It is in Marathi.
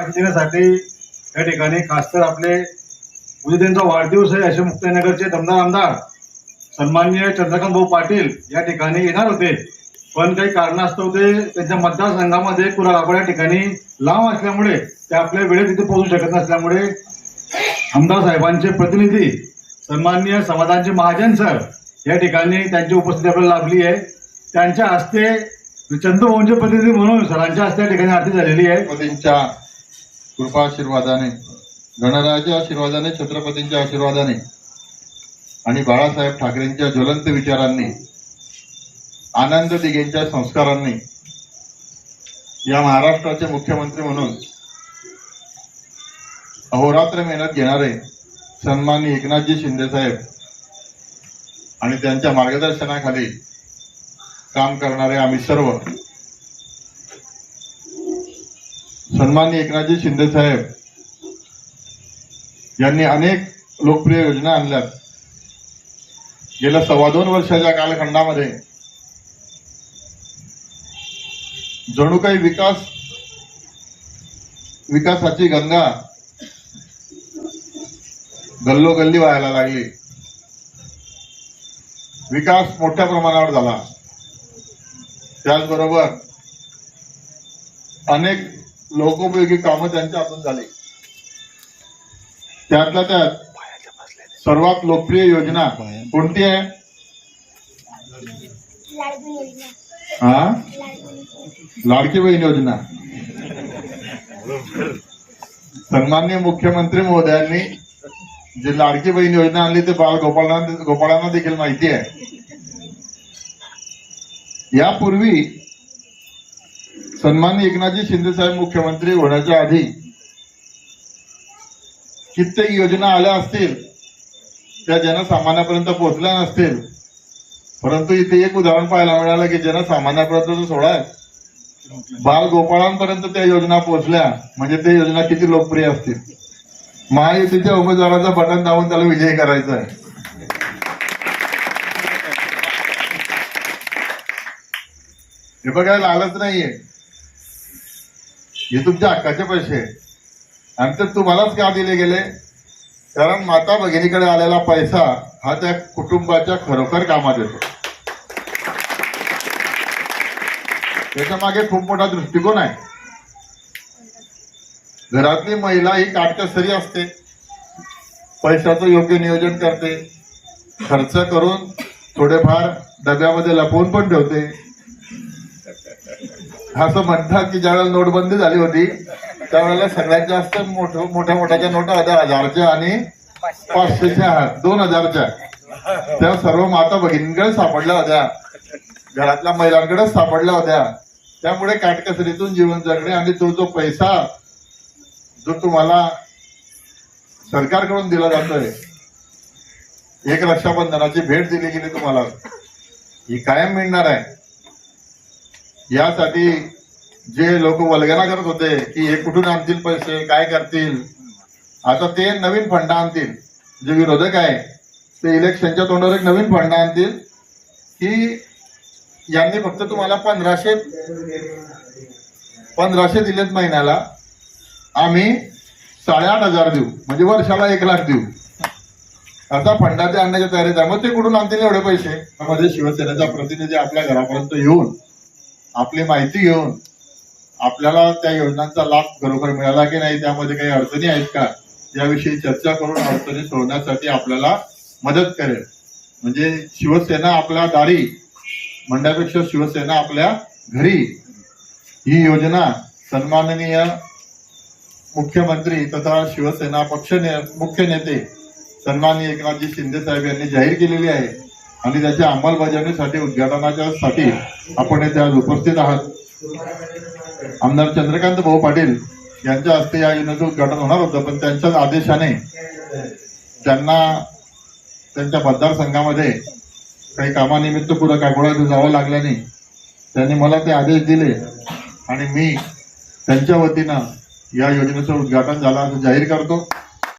देण्यासाठी या ठिकाणी खास तर आपले उद्या त्यांचा वाढदिवस आहे असे मुक्ताईनगरचे दमदार आमदार सन्माननीय चंद्रकांत भाऊ पाटील या ठिकाणी येणार होते. पण काही कारणास्तव ते त्यांच्या मतदारसंघामध्ये कुराळापूर या ठिकाणी लांब असल्यामुळे ते आपल्या वेळेत तिथे पोहोचू शकत नसल्यामुळे आमदार साहेबांचे प्रतिनिधी सन्माननीय समाधानचे महाजन सर या ठिकाणी त्यांची उपस्थिती आपल्याला लाभली आहे. त्यांच्या हस्ते चंद्रभाऊंचे प्रतिनिधी म्हणून सरांच्या हस्ते या ठिकाणी आरती झालेली आहे. कृपाशीर्वादाने गणरायाच्या आशीर्वादाने छत्रपतींच्या आशीर्वादाने आणि बाळासाहेब ठाकरेंच्या ज्वलंत विचारांनी आनंद दिघेंच्या संस्कारांनी या महाराष्ट्राचे मुख्यमंत्री म्हणून अहोरात्र मेहनत घेणारे सन्माननीय एकनाथजी शिंदेसाहेब आणि त्यांच्या मार्गदर्शनाखाली काम करणारे आम्ही सर्व सन्मान्य एकनाथजी शिंदे साहेब यांनी अनेक लोकप्रिय योजना आणल्यात. गेल्या सव्वा दोन वर्षाच्या कालखंडामध्ये जणू काही विकास विकासाची गंगा गल्लोगल्ली व्हायला लागली. विकास मोठ्या प्रमाणावर झाला. त्याचबरोबर अनेक लोकोपयोगी कामं त्यांच्या हातून झाली. त्यातल्या त्यात सर्वात लोकप्रिय योजना कोणती आहे? हा? लाडू लाडकी बहीण योजना. सन्मान्य मुख्यमंत्री महोदयांनी जी लाडकी बहीण योजना आणली ते बाळ गोपाळांना गोपाळांना देखील माहिती आहे. यापूर्वी सन्मान एकनाथजी शिंदेसाहेब मुख्यमंत्री होण्याच्या आधी कित्येक योजना आल्या असतील त्या जनसामान्यापर्यंत पोहोचल्या नसतील. परंतु इथे एक उदाहरण पाहायला मिळालं की जनसामान्यापर्यंत जो सोडा बाल गोपाळांपर्यंत त्या योजना पोहोचल्या म्हणजे ते योजना किती लोकप्रिय असतील. महायुतीच्या उमेदवाराचं बटन दाबून त्याला विजय करायचा आहे हे बघायला आलंच नाहीये. हे तुमच्या हक्काचे पैसे आहे. आणि ते तुम्हालाच का दिले गेले? कारण माता भगिनीकडे आलेला पैसा हा त्या कुटुंबाच्या खरोखर कामात येतो. त्याच्यामागे खूप मोठा दृष्टिकोन आहे. घरातली महिला ही काटकसरी असते. पैशाचं योग्य नियोजन करते. खर्च करून थोडेफार डब्यामध्ये लपवून पण ठेवते. असं म्हणतात की ज्यावेळेला नोटबंदी झाली होती त्यावेळेला सगळ्यात जास्त मोठ्या मोठ्याच्या नोटा होत्या हजारच्या आणि पाचशेच्या दोन हजारच्या. त्या सर्व माता भगिनींकडे सापडल्या होत्या. घरातल्या महिलांकडे सापडल्या होत्या. त्यामुळे काटकसरीतून जीवन जगणे आणि तो जो पैसा जो तुम्हाला सरकारकडून दिला जातोय एक रक्षाबंधनाची भेट दिली गेली तुम्हाला ही कायम मिळणार आहे. यासाठी जे लोक वल्गना करत होते की हे कुठून आणतील पैसे काय करतील? आता ते नवीन फंड आणतील. जे विरोधक आहे ते इलेक्शनच्या तोंडावर एक नवीन फंड आणतील की यांनी फक्त तुम्हाला पंधराशे पंधराशे दिलेत महिन्याला. आम्ही साडेआठ हजार देऊ. म्हणजे वर्षाला एक लाख देऊ. आता फंडाचे आणण्याच्या तयारीत आहे. मग ते कुठून आणतील एवढे पैसे? मध्ये शिवसेनेचा प्रतिनिधी आपल्या घरापर्यंत येऊन आपली माहिती घेऊन आपल्याला त्या योजनांचा लाभ खरोखर मिळाला की नाही त्यामध्ये काही अडचणी आहेत का? याविषयी चर्चा करून अडचणी सोडण्यासाठी आपल्याला मदत करेल. म्हणजे शिवसेना आपल्या दारी म्हणण्यापेक्षा शिवसेना आपल्या घरी. ही योजना सन्माननीय मुख्यमंत्री तथा शिवसेना पक्ष ने, मुख्य नेते सन्माननीय एकनाथजी शिंदे साहेब यांनी जाहीर केलेली आहे. आणि त्याच्या अंमलबजावणीसाठी उद्घाटनाच्या साठी आपण येथे आज उपस्थित आहात. आमदार चंद्रकांत भाऊ पाटील यांच्या हस्ते या योजनेचं उद्घाटन होणार होतं पण त्यांच्याच आदेशाने त्यांना त्यांच्या मतदारसंघामध्ये काही कामानिमित्त पुढं काकोळ्यात जावं लागल्याने त्यांनी मला ते आदेश दिले आणि मी त्यांच्या वतीनं या योजनेचं उद्घाटन झालं असं जाहीर करतो.